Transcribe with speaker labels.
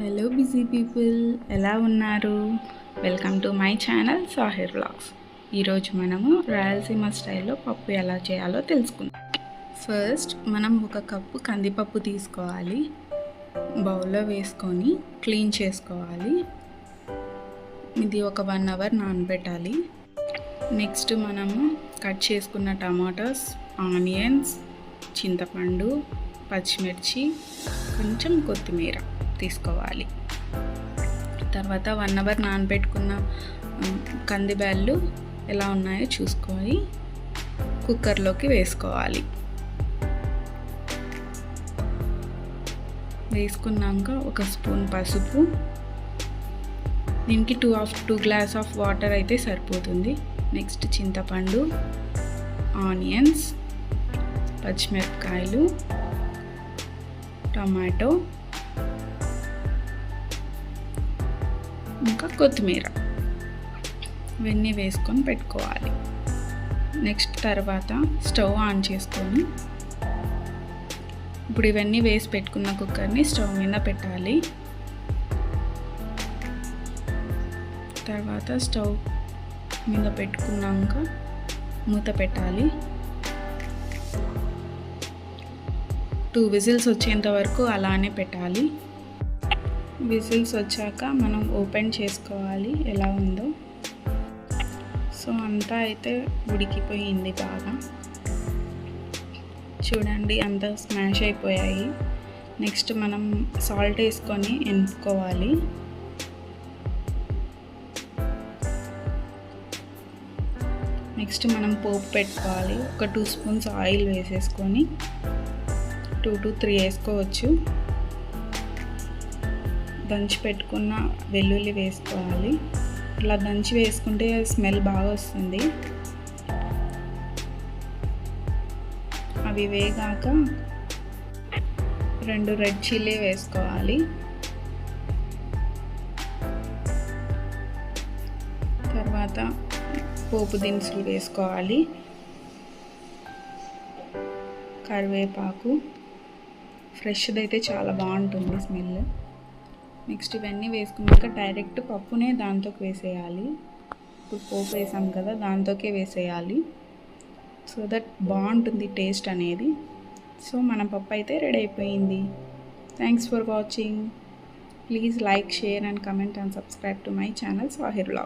Speaker 1: Hello busy people ఎలా ఉన్నారు? Welcome to my channel Sahir vlogs ఈరోజు మనము రాయలసీమ స్టైల్లో పప్పు ఎలా చేయాలో తెలుసుకుందాం. ఫస్ట్ మనం ఒక కప్పు కందిపప్పు తీసుకోవాలి. బౌల్లో వేసుకొని క్లీన్ చేసుకోవాలి. ఇది ఒక వన్ అవర్ నానబెట్టాలి. నెక్స్ట్ మనము కట్ చేసుకున్న టమాటాస్ ఆనియన్స్ చింతపండు పచ్చిమిర్చి కొంచెం కొత్తిమీర. తీసుకోవాలి. తర్వాత వన్ అవర్ నానబెట్టుకున్న కందిబ్యాళ్ళు ఎలా ఉన్నాయో చూసుకొని కుక్కర్లోకి వేసుకోవాలి. వేసుకున్నాక ఒక స్పూన్ పసుపు దీనికి two of two glass of water అయితే సరిపోతుంది. నెక్స్ట్ చింతపండు ఆనియన్స్ పచ్చిమిరపకాయలు టమాటో ఇంకా కొత్తిమీర. ఇవన్నీ వేసుకొని పెట్టుకోవాలి. నెక్స్ట్ తర్వాత స్టవ్ ఆన్ చేసుకొని ఇప్పుడు ఇవన్నీ వేసి పెట్టుకున్న కుక్కర్ని స్టవ్ మీద పెట్టాలి. తర్వాత స్టవ్ మీద పెట్టుకున్నాక మూత పెట్టాలి. టూ విజిల్స్ వచ్చేంత వరకు అలానే పెట్టాలి. విజిల్స్ వచ్చాక మనం ఓపెన్ చేసుకోవాలి. ఎలా ఉందో. సో అంతా అయితే ఉడికిపోయింది బాగా. చూడండి అంతా స్మాష్ అయిపోయాయి. నెక్స్ట్ మనం సాల్ట్ వేసుకొని ఎనుకోవాలి నెక్స్ట్ మనం పోపు పెట్టుకోవాలి. ఒక టూ స్పూన్స్ ఆయిల్ వేసేసుకొని టూ టు త్రీ వేసుకోవచ్చు. దంచి పెట్టుకున్న వెల్లుల్లి వేసుకోవాలి. ఇలా దంచి వేసుకుంటే స్మెల్ బాగా వస్తుంది. అవి వేగాక రెండు రెడ్ చిల్లీ వేసుకోవాలి. తర్వాత పోపు దినుసులు వేసుకోవాలి. కరివేపాకు. ఫ్రెష్ది అయితే చాలా బాగుంటుంది స్మెల్. నెక్స్ట్ ఇవన్నీ వేసుకున్నాక డైరెక్ట్ పప్పునే దాంతోకి వేసేయాలి. ఇప్పుడు పోపు వేసాం కదా దాంతోకే వేసేయాలి. సో దట్ బాగుంటుంది టేస్ట్ అనేది. సో మన పప్పు అయితే రెడీ అయిపోయింది. Thanks for watching please like share and comment and subscribe to my channel Sahir blog